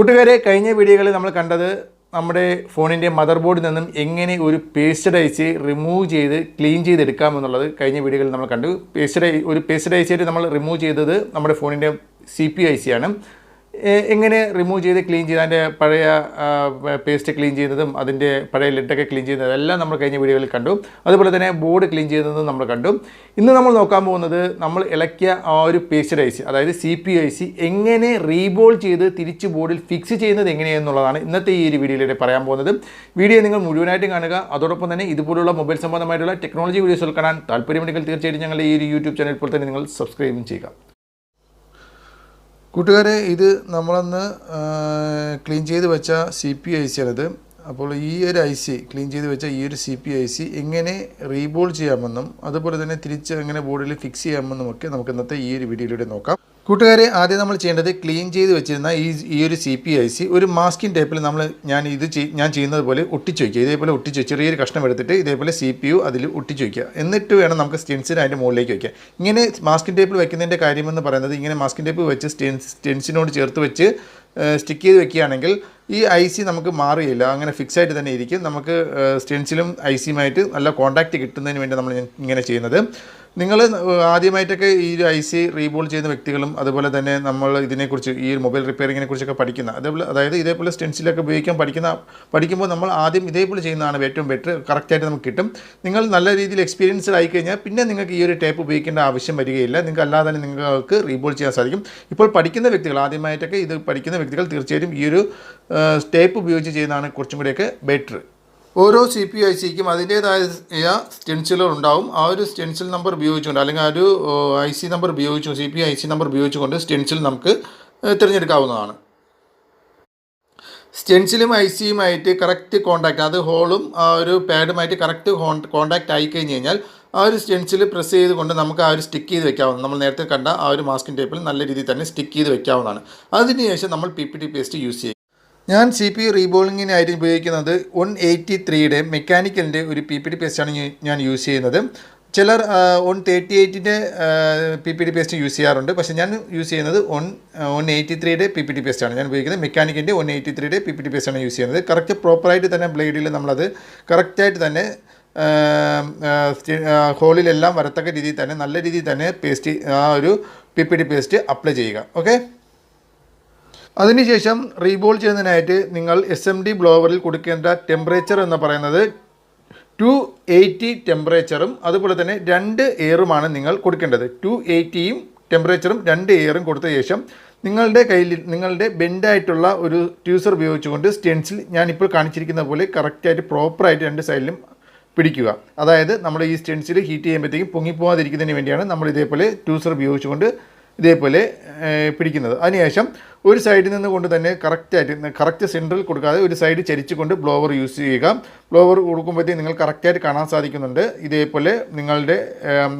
കൂട്ടുകാരെ കഴിഞ്ഞ വീഡിയോകളിൽ നമ്മൾ കണ്ടത് നമ്മുടെ ഫോണിന്റെ മദർ ബോർഡിൽ നിന്നും എങ്ങനെ ഒരു പേസ്റ്റഡൈസ് റിമൂവ് ചെയ്ത് ക്ലീൻ ചെയ്തെടുക്കാം എന്നുള്ളത് കഴിഞ്ഞ വീഡിയോകളിൽ നമ്മൾ കണ്ടു. പേസ്റ്റഡൈ ഒരു പേസ്റ്റഡൈസ് ആയിട്ട് നമ്മൾ റിമൂവ് ചെയ്തത് നമ്മുടെ ഫോണിന്റെ സി പി ഐ സി ആണ്. എങ്ങനെ റിമൂവ് ചെയ്ത് ക്ലീൻ ചെയ്ത് അതിന്റെ പഴയ പേസ്റ്റ് ക്ലീൻ ചെയ്യുന്നതും അതിന്റെ പഴയ ലിഡൊക്കെ ക്ലീൻ ചെയ്യുന്നതും എല്ലാം നമ്മൾ കഴിഞ്ഞ വീഡിയോയിൽ കണ്ടു. അതുപോലെ തന്നെ ബോർഡ് ക്ലീൻ ചെയ്യുന്നതും നമ്മൾ കണ്ടു. ഇന്ന് നമ്മൾ നോക്കാൻ പോകുന്നത് നമ്മൾ ഇളക്കിയ ആ ഒരു പേസ്റ്റഡ് ഐ സി അതായത് സി പി ഐ സി എങ്ങനെ റീബോൾ ചെയ്ത് തിരിച്ച് ബോർഡിൽ ഫിക്സ് ചെയ്യുന്നത് എങ്ങനെയെന്നുള്ളതാണ് ഇന്നത്തെ ഈ ഒരു വീഡിയോയിലൂടെ പറയാൻ പോകുന്നത്. വീഡിയോ നിങ്ങൾ മുഴുവനായിട്ടും കാണുക. അതോടൊപ്പം തന്നെ ഇതുപോലുള്ള മൊബൈൽ സംബന്ധമായിട്ടുള്ള ടെക്നോളജി വീഡിയോസ് കാണാൻ താല്പര്യമുണ്ടെങ്കിൽ തീർച്ചയായിട്ടും ഞങ്ങളുടെ ഈ ഒരു യൂട്യൂബ് ചാനൽ ഇപ്പോൾ തന്നെ നിങ്ങൾ സബ്സ്ക്രൈബും ചെയ്യുക. കൂട്ടുകാരെ ഇത് നമ്മളന്ന് ക്ലീൻ ചെയ്ത് വെച്ച സി പി ഐ സി ആണിത്. അപ്പോൾ ഈ ഒരു ഐ സി ക്ലീൻ ചെയ്ത് വെച്ച ഈ ഒരു സി പി ഐ സി എങ്ങനെ റീബോൾ ചെയ്യാമെന്നും അതുപോലെ തന്നെ തിരിച്ച് എങ്ങനെ ബോർഡിൽ ഫിക്സ് ചെയ്യാമെന്നും ഒക്കെ നമുക്ക് ഇന്നത്തെ ഈ ഒരു വീഡിയോയിലൂടെ നോക്കാം. കൂട്ടുകാരെ ആദ്യം നമ്മൾ ചെയ്യേണ്ടത് ക്ലീൻ ചെയ്ത് വെച്ചിരുന്ന ഈ ഈ ഒരു സി പി ഐ സി ഒരു മാസ്കിൻ ടൈപ്പിൽ നമ്മൾ ഞാൻ ഇത് ഞാൻ ചെയ്യുന്നത് പോലെ ഒട്ടിച്ച് വയ്ക്കുക ഇതേപോലെ ഒട്ടിച്ച് വെച്ച് ചെറിയൊരു കഷ്ണം എടുത്തിട്ട് ഇതേപോലെ സി പി യു അതിൽ ഒട്ടിച്ച് വയ്ക്കുക എന്നിട്ട് വേണം നമുക്ക് സ്റ്റെൻസിൽ അതിന്റെ മുകളിലേക്ക് വയ്ക്കുക ഇങ്ങനെ മാസ്കിൻ ടേപ്പിൽ വയ്ക്കുന്നതിന്റെ കാര്യമെന്ന് പറയുന്നത് ഇങ്ങനെ മാസ്കിൻ ടേപ്പ് വെച്ച് സ്റ്റെൻസ് സ്റ്റെൻസിനോട് ചേർത്ത് വെച്ച് സ്റ്റിക്ക് ചെയ്ത് വെക്കുകയാണെങ്കിൽ ഈ ഐ സി നമുക്ക് മാറുകയില്ല. അങ്ങനെ ഫിക്സ് ആയിട്ട് തന്നെ ഇരിക്കും. നമുക്ക് സ്റ്റെൻസിലും ഐ സിയുമായിട്ട് നല്ല കോൺടാക്റ്റ് കിട്ടുന്നതിന് വേണ്ടി നമ്മൾ ഇങ്ങനെ ചെയ്യുന്നത്. നിങ്ങൾ ആദ്യമായിട്ടൊക്കെ ഈ ഒരു ഐ സി റീബോൾ ചെയ്യുന്ന വ്യക്തികളും അതുപോലെ തന്നെ നമ്മൾ ഇതിനെക്കുറിച്ച് ഈ മൊബൈൽ റിപ്പയറിങ്ങിനെ കുറിച്ചൊക്കെ പഠിക്കുന്ന അതേപോലെ അതായത് ഇതേപോലെ സ്റ്റെൻസിലൊക്കെ ഉപയോഗിക്കാൻ പഠിക്കുന്ന പഠിക്കുമ്പോൾ നമ്മൾ ആദ്യം ഇതേപോലെ ചെയ്യുന്നതാണ് ഏറ്റവും ബെറ്റർ കറക്റ്റായിട്ട് നമുക്ക് കിട്ടും. നിങ്ങൾ നല്ല രീതിയിൽ എക്സ്പീരിയൻസ്ഡ് ആയിക്കഴിഞ്ഞാൽ പിന്നെ നിങ്ങൾക്ക് ഈ ഒരു ടേപ്പ് ഉപയോഗിക്കേണ്ട ആവശ്യം വരികയില്ല. നിങ്ങൾക്ക് അല്ലാതെ തന്നെ നിങ്ങൾക്ക് റീബോൾ ചെയ്യാൻ സാധിക്കും. ഇപ്പോൾ പഠിക്കുന്ന വ്യക്തികൾ ആദ്യമായിട്ടൊക്കെ ഇത് പഠിക്കുന്ന വ്യക്തികൾ തീർച്ചയായിട്ടും ഈ ഒരു ടേപ്പ് ഉപയോഗിച്ച് ചെയ്യുന്നതാണ് കുറച്ചും കൂടിയൊക്കെ ബെറ്റർ ഓരോ സി പി ഐ സിക്കും അതിന്റേതായ സ്റ്റെൻസിലുകൾ ഉണ്ടാവും ആ ഒരു സ്റ്റെൻസിൽ നമ്പർ ഉപയോഗിച്ചുകൊണ്ട് അല്ലെങ്കിൽ ആ ഒരു ഐ സി നമ്പർ ഉപയോഗിച്ചു C P I C number ഉപയോഗിച്ചുകൊണ്ട് സ്റ്റെൻസിൽ നമുക്ക് തിരഞ്ഞെടുക്കാവുന്നതാണ്. സ്റ്റെൻസിലും ഐ സിയുമായിട്ട് കറക്റ്റ് കോൺടാക്റ്റ് അത് ഹോളും ആ ഒരു പാഡുമായിട്ട് കറക്റ്റ് കോൺടാക്റ്റ് ആയി കഴിഞ്ഞ് കഴിഞ്ഞാൽ ആ ഒരു സ്റ്റെൻസിൽ പ്രസ് ചെയ്തുകൊണ്ട് നമുക്ക് ആ ഒരു സ്റ്റിക്ക് ചെയ്ത് വെക്കാവുന്ന നമ്മൾ നേരത്തെ കണ്ട ആ ഒരു മാസ്കിൻ ടേപ്പിൽ നല്ല രീതിയിൽ തന്നെ സ്റ്റിക്ക് ചെയ്ത് വെക്കാവുന്നതാണ്. അതിനുശേഷം നമ്മൾ P P T paste use ചെയ്യും. ഞാൻ സി പി റീബോളിങ്ങിനായിട്ട് ഉപയോഗിക്കുന്നത് വൺ എയ്റ്റി ത്രീയുടെ മെക്കാനിക്കലിന്റെ ഒരു പി പി ഡി പേസ്റ്റാണ് ഞാൻ- യൂസ് ചെയ്യുന്നത്. ചിലർ one thirty എയ്റ്റിന്റെ P P D paste use ചെയ്യാറുണ്ട്. പക്ഷേ ഞാൻ യൂസ് ചെയ്യുന്നത് വൺ വൺ എയ്റ്റി ത്രീയുടെ പി പി ഡി പേസ്റ്റാണ് ഞാൻ ഉപയോഗിക്കുന്നത് മെക്കാനിക്കിന്റെ വൺ എയ്റ്റി ത്രീയുടെ പി പി ഡി പേസ്റ്റാണ് യൂസ് ചെയ്യുന്നത്. കറക്റ്റ് പ്രോപ്പറായിട്ട് തന്നെ ബ്ലേഡിൽ നമ്മളത് കറക്റ്റായിട്ട് തന്നെ ഹോളിലെല്ലാം വരത്തക്ക രീതിയിൽ തന്നെ നല്ല രീതിയിൽ തന്നെ പേസ്റ്റ് ആ ഒരു P P D paste apply ചെയ്യുക. ഓക്കെ അതിനുശേഷം റീബോൾ ചെയ്യുന്നതിനായിട്ട് നിങ്ങൾ എസ് എം ഡി ബ്ലോവറിൽ കൊടുക്കേണ്ട ടെമ്പറേച്ചർ എന്ന് പറയുന്നത് ടു എയ്റ്റി ടെമ്പറേച്ചറും അതുപോലെ തന്നെ രണ്ട് എയറുമാണ് നിങ്ങൾ കൊടുക്കേണ്ടത്. ടു എയ്റ്റിയും ടെമ്പറേച്ചറും രണ്ട് എയറും കൊടുത്ത ശേഷം നിങ്ങളുടെ കയ്യിൽ നിങ്ങളുടെ ബെൻഡായിട്ടുള്ള ഒരു ട്യൂസർ ഉപയോഗിച്ചുകൊണ്ട് സ്റ്റെൻസിൽ ഞാനിപ്പോൾ കാണിച്ചിരിക്കുന്ന പോലെ കറക്റ്റായിട്ട് പ്രോപ്പറായിട്ട് രണ്ട് സൈഡിലും പിടിക്കുക. അതായത് നമ്മൾ ഈ സ്റ്റെൻസിൽ ഹീറ്റ് ചെയ്യുമ്പോഴത്തേക്കും പൊങ്ങിപ്പോകാതിരിക്കുന്നതിന് വേണ്ടിയാണ് നമ്മൾ ഇതേപോലെ ട്യൂസർ ഉപയോഗിച്ചുകൊണ്ട് ഇതേപോലെ പിടിക്കുന്നത്. അതിനുശേഷം ഒരു സൈഡിൽ നിന്ന് കൊണ്ട് തന്നെ കറക്റ്റായിട്ട് കറക്റ്റ് സെൻട്രൽ കൊടുക്കാതെ ഒരു സൈഡ് ചരിച്ചുകൊണ്ട് ബ്ലോവർ യൂസ് ചെയ്യുക. ബ്ലോവർ കൊടുക്കുമ്പോഴത്തേക്കും നിങ്ങൾ കറക്റ്റായിട്ട് കാണാൻ സാധിക്കുന്നുണ്ട്. ഇതേപോലെ നിങ്ങളുടെ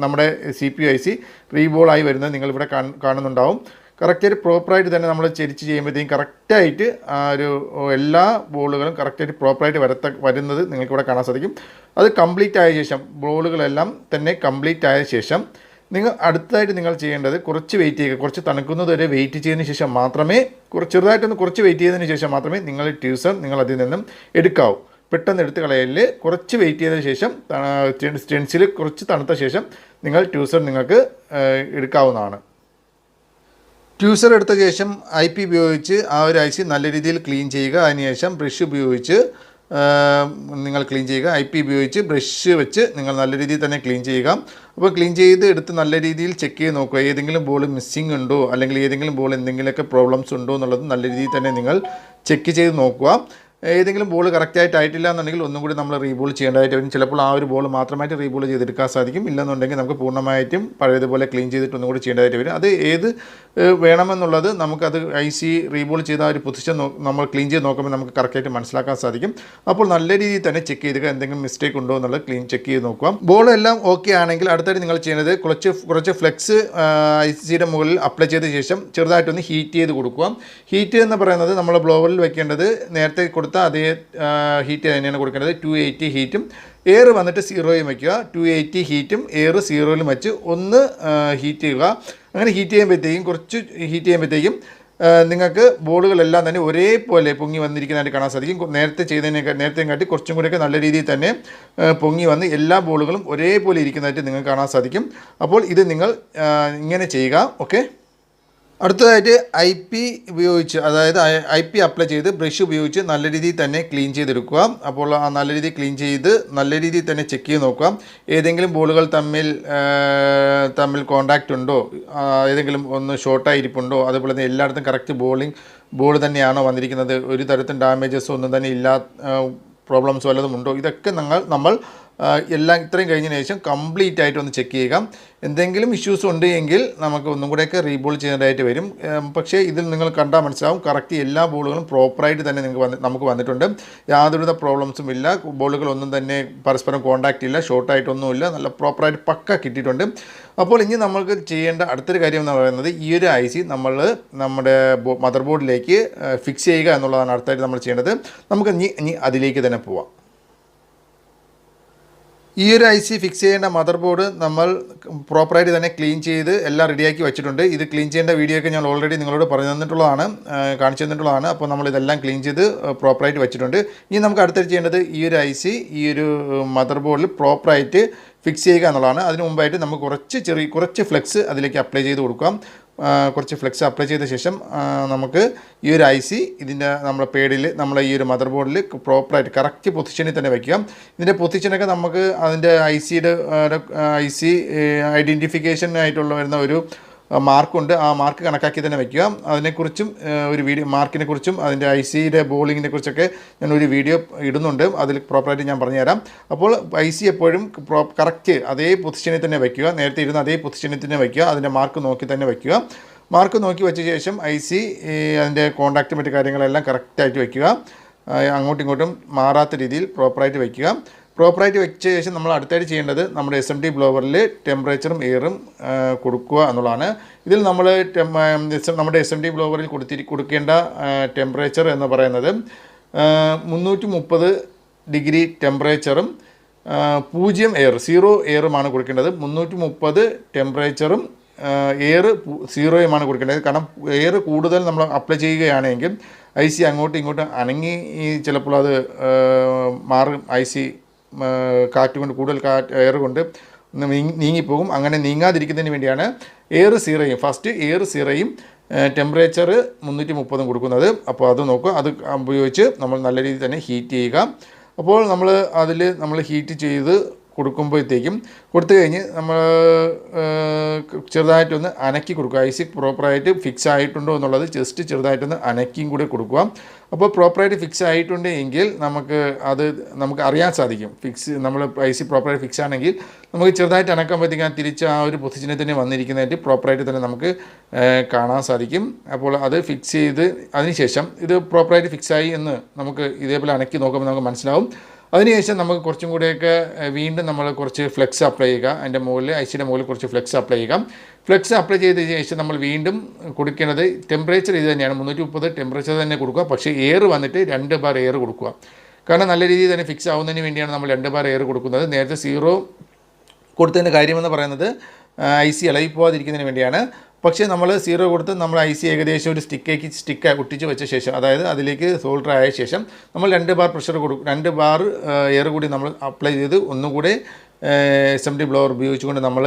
നമ്മുടെ സി പി ഐ സി റീബോളായി വരുന്നത് നിങ്ങളിവിടെ കാണുന്നുണ്ടാവും. കറക്റ്റായിട്ട് പ്രോപ്പറായിട്ട് തന്നെ നമ്മൾ ചരിച്ച് ചെയ്യുമ്പോഴത്തേക്കും കറക്റ്റായിട്ട് ആ ഒരു എല്ലാ ബോളുകളും കറക്റ്റായിട്ട് പ്രോപ്പറായിട്ട് വരത്ത വരുന്നത് നിങ്ങൾക്കിവിടെ കാണാൻ സാധിക്കും. അത് കംപ്ലീറ്റ് ആയ ശേഷം ബോളുകളെല്ലാം തന്നെ കംപ്ലീറ്റ് ആയ ശേഷം നിങ്ങൾ അടുത്തതായിട്ട് നിങ്ങൾ ചെയ്യേണ്ടത് കുറച്ച് വെയിറ്റ് ചെയ്യുക. കുറച്ച് തണുക്കുന്നത് വരെ വെയിറ്റ് ചെയ്തതിന് ശേഷം മാത്രമേ കുറച്ച് ചെറുതായിട്ടൊന്ന് കുറച്ച് വെയിറ്റ് ചെയ്തതിന് ശേഷം മാത്രമേ നിങ്ങൾ ട്യൂസർ നിങ്ങൾ അതിൽ നിന്നും എടുക്കാവൂ. പെട്ടെന്ന് എടുത്ത് കളയലിൽ കുറച്ച് വെയിറ്റ് ചെയ്തതിന് ശേഷം സ്റ്റെൻസിൽ കുറച്ച് തണുത്ത ശേഷം നിങ്ങൾ ട്യൂസർ നിങ്ങൾക്ക് എടുക്കാവുന്നതാണ്. ട്യൂസർ എടുത്ത ശേഷം ഐ പി ഉപയോഗിച്ച് ആ ഒരു ഐസി നല്ല രീതിയിൽ ക്ലീൻ ചെയ്യുക. അതിനുശേഷം ബ്രഷ് ഉപയോഗിച്ച് നിങ്ങൾ ക്ലീൻ ചെയ്യുക. ഐ പി ഉപയോഗിച്ച് ബ്രഷ് വെച്ച് നിങ്ങൾ നല്ല രീതിയിൽ തന്നെ ക്ലീൻ ചെയ്യുക. അപ്പോൾ ക്ലീൻ ചെയ്ത് എടുത്ത് നല്ല രീതിയിൽ ചെക്ക് ചെയ്ത് നോക്കുക. ഏതെങ്കിലും ബോൾ മിസ്സിംഗ് ഉണ്ടോ? അല്ലെങ്കിൽ ഏതെങ്കിലും ബോൾ എന്തെങ്കിലുമൊക്കെ പ്രോബ്ലംസ് ഉണ്ടോ എന്നുള്ളത് നല്ല രീതിയിൽ തന്നെ നിങ്ങൾ ചെക്ക് ചെയ്ത് നോക്കുക. ഏതെങ്കിലും ബോൾ കറക്റ്റായിട്ട് ആയിട്ടില്ല എന്നുണ്ടെങ്കിൽ ഒന്നും കൂടി നമ്മൾ റീബോൾ ചെയ്യേണ്ടതായിട്ട് വരും. ചിലപ്പോൾ ആ ഒരു ബോൾ മാത്രമായിട്ട് റീബോൾ ചെയ്തെടുക്കാൻ സാധിക്കും. ഇല്ലെന്നുണ്ടെങ്കിൽ നമുക്ക് പൂർണമായിട്ടും പഴയതുപോലെ ക്ലീൻ ചെയ്തിട്ട് ഒന്നും കൂടി ചെയ്യേണ്ടതായിട്ട് വരും. അത് ഏത് വേണമെന്നുള്ളത് നമുക്കത് ഐ സി റീബോൾ ചെയ്ത ഒരു പൊസിഷൻ നമ്മൾ ക്ലീൻ ചെയ്ത് നോക്കുമ്പോൾ നമുക്ക് കറക്റ്റായിട്ട് മനസ്സിലാക്കാൻ സാധിക്കും. അപ്പോൾ നല്ല രീതിയിൽ തന്നെ ചെക്ക് ചെയ്ത് എന്തെങ്കിലും മിസ്റ്റേക്ക് ഉണ്ടോ എന്നുള്ളത് ക്ലീൻ ചെക്ക് ചെയ്ത് നോക്കുക. ബോൾ എല്ലാം ഓക്കെ ആണെങ്കിൽ അടുത്തായിട്ട് നിങ്ങൾ ചെയ്യുന്നത് കുറച്ച് കുറച്ച് ഫ്ലെക്സ് ഐ സിയുടെ മുകളിൽ അപ്ലൈ ചെയ്ത ശേഷം ചെറുതായിട്ടൊന്ന് ഹീറ്റ് ചെയ്ത് കൊടുക്കുക. ഹീറ്റ് എന്ന് പറയുന്നത് നമ്മൾ ബ്ലോവറിൽ വെക്കേണ്ടത് നേരത്തെ കൊടുത്ത അതേ ഹീറ്റ് തന്നെയാണ് കൊടുക്കേണ്ടത്. ടു എയ്റ്റി ഹീറ്റും എയർ വന്നിട്ട് സീറോയും വയ്ക്കുക ടു എയ്റ്റി ഹീറ്റും എയർ സീറോയിലും വെച്ച് ഒന്ന് ഹീറ്റ് ചെയ്യുക. അങ്ങനെ ഹീറ്റ് ചെയ്യുമ്പോഴത്തേക്കും കുറച്ച് ഹീറ്റ് ചെയ്യുമ്പോഴത്തേക്കും നിങ്ങൾക്ക് ബോളുകളെല്ലാം തന്നെ ഒരേപോലെ പൊങ്ങി വന്നിരിക്കുന്നതായിട്ട് കാണാൻ സാധിക്കും. നേരത്തെ ചെയ്തതിനേക്കാൾ നേരത്തെ കാട്ടി കുറച്ചും കൂടിയൊക്കെ നല്ല രീതിയിൽ തന്നെ പൊങ്ങി വന്ന് എല്ലാ ബോളുകളും ഒരേപോലെ ഇരിക്കുന്നതായിട്ട് നിങ്ങൾക്ക് കാണാൻ സാധിക്കും. അപ്പോൾ ഇത് നിങ്ങൾ ഇങ്ങനെ ചെയ്യുക. ഓക്കെ അടുത്തതായിട്ട് ഐ പി ഉപയോഗിച്ച് അതായത് ഐ പി അപ്ലൈ ചെയ്ത് ബ്രഷ് ഉപയോഗിച്ച് നല്ല രീതിയിൽ തന്നെ ക്ലീൻ ചെയ്തെടുക്കുക. അപ്പോൾ ആ നല്ല രീതിയിൽ ക്ലീൻ ചെയ്ത് നല്ല രീതിയിൽ തന്നെ ചെക്ക് ചെയ്ത് നോക്കുക. ഏതെങ്കിലും ബോളുകൾ തമ്മിൽ തമ്മിൽ കോണ്ടാക്റ്റ് ഉണ്ടോ? ഏതെങ്കിലും ഒന്ന് ഷോർട്ടായിരിപ്പുണ്ടോ അതുപോലെ തന്നെ എല്ലായിടത്തും കറക്റ്റ് ബോളിംഗ് ബോൾ തന്നെയാണോ വന്നിരിക്കുന്നത്? ഒരു തരത്തിലും ഡാമേജസ് ഒന്നും തന്നെ ഇല്ലാ പ്രോബ്ലംസ് വല്ലതും ഉണ്ടോ? ഇതൊക്കെ നിങ്ങൾ നമ്മൾ എല്ലാം ഇത്രയും കഴിഞ്ഞതിന് ശേഷം കംപ്ലീറ്റ് ആയിട്ട് ഒന്ന് ചെക്ക് ചെയ്യുക. എന്തെങ്കിലും ഇഷ്യൂസ് ഉണ്ട് എങ്കിൽ നമുക്ക് ഒന്നും കൂടെയൊക്കെ റീബോൾ ചെയ്യേണ്ടതായിട്ട് വരും. പക്ഷേ ഇതിൽ നിങ്ങൾ കണ്ടാൽ മനസ്സിലാവും കറക്റ്റ് എല്ലാ ബോളുകളും പ്രോപ്പറായിട്ട് തന്നെ നിങ്ങൾക്ക് വന്ന് നമുക്ക് വന്നിട്ടുണ്ട്. യാതൊരുവിധ പ്രോബ്ലംസും ഇല്ല. ബോളുകളൊന്നും തന്നെ പരസ്പരം കോണ്ടാക്റ്റ് ഇല്ല. ഷോർട്ടായിട്ടൊന്നുമില്ല നല്ല പ്രോപ്പറായിട്ട് പക്ക കിട്ടിയിട്ടുണ്ട്. അപ്പോൾ ഇനി നമ്മൾക്ക് ചെയ്യേണ്ട അടുത്തൊരു കാര്യം എന്ന് പറയുന്നത് ഈ ഒരു ഐ സി നമ്മൾ നമ്മുടെ മദർ ബോർഡിലേക്ക് ഫിക്സ് ചെയ്യുക എന്നുള്ളതാണ് അടുത്തായിട്ട് നമ്മൾ ചെയ്യേണ്ടത്. നമുക്ക് ഇനി ഇനി അതിലേക്ക് തന്നെ പോവാം. ഈ ഒരു ഐ സി ഫിക്സ് ചെയ്യേണ്ട മദർ ബോർഡ് നമ്മൾ പ്രോപ്പറായിട്ട് തന്നെ ക്ലീൻ ചെയ്ത് എല്ലാം റെഡിയാക്കി വെച്ചിട്ടുണ്ട്. ഇത് ക്ലീൻ ചെയ്യേണ്ട വീഡിയോ ഒക്കെ ഞാൻ ഓൾറെഡി നിങ്ങളോട് പറഞ്ഞു തന്നിട്ടുള്ളതാണ് കാണിച്ചു തന്നിട്ടുള്ളതാണ്. അപ്പോൾ നമ്മൾ ഇതെല്ലാം ക്ലീൻ ചെയ്ത് പ്രോപ്പറായിട്ട് വെച്ചിട്ടുണ്ട്. ഇനി നമുക്ക് അടുത്തത് ചെയ്യേണ്ടത് ഈ ഒരു ഐ സി ഈ ഒരു മദർ ബോർഡിൽ പ്രോപ്പറായിട്ട് ഫിക്സ് ചെയ്യുക എന്നുള്ളതാണ്. അതിന് മുമ്പായിട്ട് നമുക്ക് കുറച്ച് ചെറിയ കുറച്ച് ഫ്ലെക്സ് അതിലേക്ക് അപ്ലൈ ചെയ്ത് കൊടുക്കാം. കുറച്ച് ഫ്ലെക്സ് അപ്ലൈ ചെയ്ത ശേഷം നമുക്ക് ഈ ഒരു ഐ സി ഇതിന്റെ നമ്മുടെ പേഡിൽ നമ്മളെ ഈ ഒരു മദർ ബോർഡിൽ പ്രോപ്പറായിട്ട് കറക്റ്റ് പൊസിഷനിൽ തന്നെ വയ്ക്കുക ഇതിന്റെ പൊസിഷനൊക്കെ നമുക്ക് അതിന്റെ ഐ സിയുടെ ഐ സി ഐഡന്റിഫിക്കേഷൻ ആയിട്ടുള്ള വരുന്ന ഒരു മാർക്കുണ്ട്. ആ മാർക്ക് കണക്കാക്കി തന്നെ വയ്ക്കുക അതിനെക്കുറിച്ചും ഒരു വീഡിയോ മാർക്കിനെ കുറിച്ചും അതിന്റെ ഐ സിയുടെ ബോളിങ്ങിനെ കുറിച്ചൊക്കെ ഞാൻ ഒരു വീഡിയോ ഇടുന്നുണ്ട്. അതിൽ പ്രോപ്പറായിട്ട് ഞാൻ പറഞ്ഞുതരാം. അപ്പോൾ ഐ സി എപ്പോഴും കറക്റ്റ് അതേ പൊസിഷനിൽ തന്നെ വയ്ക്കുക നേരത്തെ ഇരുന്ന അതേ പൊസിഷനിൽ തന്നെ വയ്ക്കുക അതിന്റെ മാർക്ക് നോക്കി തന്നെ വയ്ക്കുക മാർക്ക് നോക്കി വെച്ച ശേഷം ഐ സി അതിന്റെ കോണ്ടാക്റ്റ് മറ്റു കാര്യങ്ങളെല്ലാം കറക്റ്റായിട്ട് വയ്ക്കുക അങ്ങോട്ടും ഇങ്ങോട്ടും മാറാത്ത രീതിയിൽ പ്രോപ്പറായിട്ട് വയ്ക്കുക പ്രോപ്പറായിട്ട് വെച്ച ശേഷം നമ്മൾ അടുത്തായിട്ട് ചെയ്യേണ്ടത് നമ്മുടെ എസ് എം ടി ബ്ലോവറിൽ ടെമ്പറേച്ചറും എയറും കൊടുക്കുക എന്നുള്ളതാണ്. ഇതിൽ നമ്മൾ നമ്മുടെ എസ് എം ടി ബ്ലോവറിൽ കൊടുത്തി കൊടുക്കേണ്ട ടെമ്പറേച്ചർ എന്ന് പറയുന്നത് മുന്നൂറ്റി മുപ്പത് ഡിഗ്രി ടെമ്പറേച്ചറും പൂജ്യം എയർ സീറോ എയറുമാണ് കൊടുക്കേണ്ടത്. മുന്നൂറ്റി മുപ്പത് ടെമ്പറേച്ചറും എയർ സീറോയുമാണ് കൊടുക്കേണ്ടത്. കാരണം എയർ കൂടുതൽ നമ്മൾ അപ്ലൈ ചെയ്യുകയാണെങ്കിൽ ഐ സി അങ്ങോട്ടും ഇങ്ങോട്ടും അനങ്ങി ചിലപ്പോൾ അത് മാറും. ഐ സി കാറ്റ് കൊണ്ട് കൂടുതൽ കാറ്റ് എയർ കൊണ്ട് നീങ്ങി- നീങ്ങിപ്പോകും. അങ്ങനെ നീങ്ങാതിരിക്കുന്നതിന് വേണ്ടിയാണ് എയർ സീറയും ഫസ്റ്റ് എയർ സീറയും ടെമ്പറേച്ചർ മുന്നൂറ്റി മുപ്പതും കൊടുക്കുന്നത്. അപ്പോൾ അത് നോക്കുക അത് ഉപയോഗിച്ച് നമ്മൾ നല്ല രീതിയിൽ തന്നെ ഹീറ്റ് ചെയ്യുക. അപ്പോൾ നമ്മൾ അതിൽ നമ്മൾ ഹീറ്റ് ചെയ്ത് കൊടുക്കുമ്പോഴത്തേക്കും കൊടുത്തു കഴിഞ്ഞ് നമ്മൾ ചെറുതായിട്ടൊന്ന് അനക്കി കൊടുക്കുക. ഐസി പ്രോപ്പറായിട്ട് ഫിക്സ് ആയിട്ടുണ്ടോ എന്നുള്ളത് ജസ്റ്റ് ചെറുതായിട്ടൊന്ന് അനക്കിയും കൂടെ കൊടുക്കുക. അപ്പോൾ പ്രോപ്പറായിട്ട് ഫിക്സ് ആയിട്ടുണ്ട് എങ്കിൽ നമുക്ക് അത് നമുക്ക് അറിയാൻ സാധിക്കും. ഫിക്സ് നമ്മൾ ഐസി പ്രോപ്പറായിട്ട് ഫിക്സ് ആണെങ്കിൽ നമുക്ക് ചെറുതായിട്ട് അനക്കുമ്പോഴത്തേക്കും തിരിച്ച് ആ ഒരു പൊസിഷനിൽ തന്നെ വന്നിരിക്കുന്നതായിട്ട് പ്രോപ്പറായിട്ട് തന്നെ നമുക്ക് കാണാൻ സാധിക്കും. അപ്പോൾ അത് ഫിക്സ് ചെയ്ത് അതിനുശേഷം ഇത് പ്രോപ്പറായിട്ട് ഫിക്സ് ആയി എന്ന് നമുക്ക് ഇതേപോലെ അനക്കി നോക്കുമ്പോൾ നമുക്ക് മനസ്സിലാവും. അതിനുശേഷം നമുക്ക് കുറച്ചും കൂടെയൊക്കെ വീണ്ടും നമ്മൾ കുറച്ച് ഫ്ലെക്സ് അപ്ലൈ ചെയ്യുക. അതിന്റെ മുകളിൽ ഐസിയുടെ മുകളിൽ കുറച്ച് ഫ്ലെക്സ് അപ്ലൈ ചെയ്യുക. ഫ്ലെക്സ് അപ്ലൈ ചെയ്ത ശേഷം നമ്മൾ വീണ്ടും കൊടുക്കേണ്ടത് ടെമ്പറേച്ചർ ഇത് തന്നെയാണ്. മുന്നൂറ്റി മുപ്പത് ടെമ്പറേച്ചർ തന്നെ കൊടുക്കുക. പക്ഷേ എയർ വന്നിട്ട് രണ്ട് ബാർ എയർ കൊടുക്കുക. കാരണം നല്ല രീതിയിൽ തന്നെ ഫിക്സ് ആവുന്നതിന് വേണ്ടിയാണ് നമ്മൾ രണ്ട് ബാർ എയർ കൊടുക്കുന്നത്. നേരത്തെ സീറോ കൊടുത്തതിന്റെ കാര്യമെന്ന് പറയുന്നത് ഐ സി ഇളകിപ്പോവാതിരിക്കുന്നതിന് വേണ്ടിയാണ്. പക്ഷേ നമ്മൾ സീറോ കൊടുത്ത് നമ്മൾ ഐ സി ഏകദേശം ഒരു സ്റ്റിക്കേക്ക് സ്റ്റിക്ക് ഒട്ടിച്ച് വെച്ച ശേഷം അതായത് അതിലേക്ക് സോൾഡർ ആയ ശേഷം നമ്മൾ രണ്ട് ബാർ പ്രഷർ കൊടുക്കും. രണ്ട് ബാർ എയർ കൂടി നമ്മൾ അപ്ലൈ ചെയ്ത് ഒന്നുകൂടെ എസ് എം ഡി ബ്ലോവർ ഉപയോഗിച്ചുകൊണ്ട് നമ്മൾ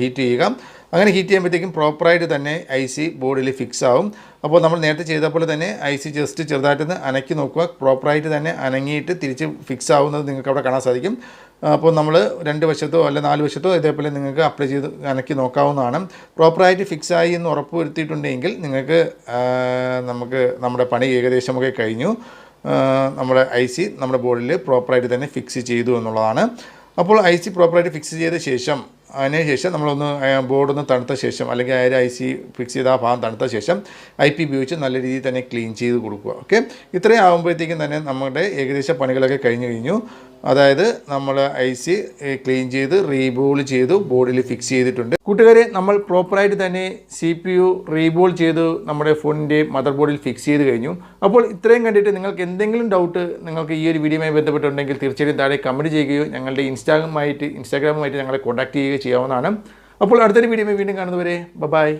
ഹീറ്റ് ചെയ്യുക. അങ്ങനെ ഹീറ്റ് ചെയ്യുമ്പോഴത്തേക്കും പ്രോപ്പറായിട്ട് തന്നെ ഐ സി ബോർഡിൽ ഫിക്സ് ആവും. അപ്പോൾ നമ്മൾ നേരത്തെ ചെയ്ത പോലെ തന്നെ ഐ സി ജസ്റ്റ് ചെറുതായിട്ടൊന്ന് അനക്കി നോക്കുക. പ്രോപ്പറായിട്ട് തന്നെ അനങ്ങിയിട്ട് തിരിച്ച് ഫിക്സ് ആവുന്നത് നിങ്ങൾക്ക് അവിടെ കാണാൻ സാധിക്കും. അപ്പോൾ നമ്മൾ രണ്ട് വശത്തോ അല്ല നാല് വശത്തോ ഇതേപോലെ നിങ്ങൾക്ക് അപ്ലൈ ചെയ്ത് അനക്കി നോക്കാവുന്നതാണ്. പ്രോപ്പറായിട്ട് ഫിക്സ് ആയി എന്ന് ഉറപ്പ് വരുത്തിയിട്ടുണ്ടെങ്കിൽ നിങ്ങൾക്ക് നമുക്ക് നമ്മുടെ പണി ഏകദേശമൊക്കെ കഴിഞ്ഞു. നമ്മുടെ ഐ സി നമ്മുടെ ബോർഡിൽ പ്രോപ്പറായിട്ട് തന്നെ ഫിക്സ് ചെയ്തു എന്നുള്ളതാണ്. അപ്പോൾ ഐ സി പ്രോപ്പറായിട്ട് ഫിക്സ് ചെയ്ത ശേഷം അതിന് ശേഷം നമ്മളൊന്ന് ബോർഡൊന്ന് തണുത്ത ശേഷം അല്ലെങ്കിൽ ഐ സി ഫിക്സ് ചെയ്ത ആ ഭാഗം തണുത്ത ശേഷം ഐ പി ഉപയോഗിച്ച് നല്ല രീതിയിൽ തന്നെ ക്ലീൻ ചെയ്ത് കൊടുക്കുക ഓക്കെ? ഇത്രയും ആകുമ്പോഴത്തേക്കും തന്നെ നമ്മുടെ ഏകദേശ പണികളൊക്കെ കഴിഞ്ഞു കഴിഞ്ഞു. അതായത് നമ്മൾ ഐ സി ക്ലീൻ ചെയ്ത് റീബോൾ ചെയ്തു ബോർഡിൽ ഫിക്സ് ചെയ്തിട്ടുണ്ട്. കൂട്ടുകാരെ നമ്മൾ പ്രോപ്പറായിട്ട് തന്നെ സി പി യു റീബോൾ ചെയ്ത് നമ്മുടെ ഫോണിന്റെ മദർ ബോർഡിൽ ഫിക്സ് ചെയ്ത് കഴിഞ്ഞു. അപ്പോൾ ഇത്രയും കണ്ടിട്ട് നിങ്ങൾക്ക് എന്തെങ്കിലും ഡൗട്ട് നിങ്ങൾക്ക് ഈ ഒരു വീഡിയോയുമായി ബന്ധപ്പെട്ടുണ്ടെങ്കിൽ തീർച്ചയായും താഴെ കമന്റ് ചെയ്യുകയോ ഞങ്ങളുടെ ഇൻസ്റ്റാഗ്രാമായിട്ട് ഇൻസ്റ്റാഗ്രാമുമായിട്ട് ഞങ്ങളെ കോൺടാക്ട് ചെയ്യുകയോ ചെയ്യാവുന്നതാണ്. അപ്പോൾ അടുത്തൊരു വീഡിയോ വീണ്ടും കാണുന്നവരെ ബൈ.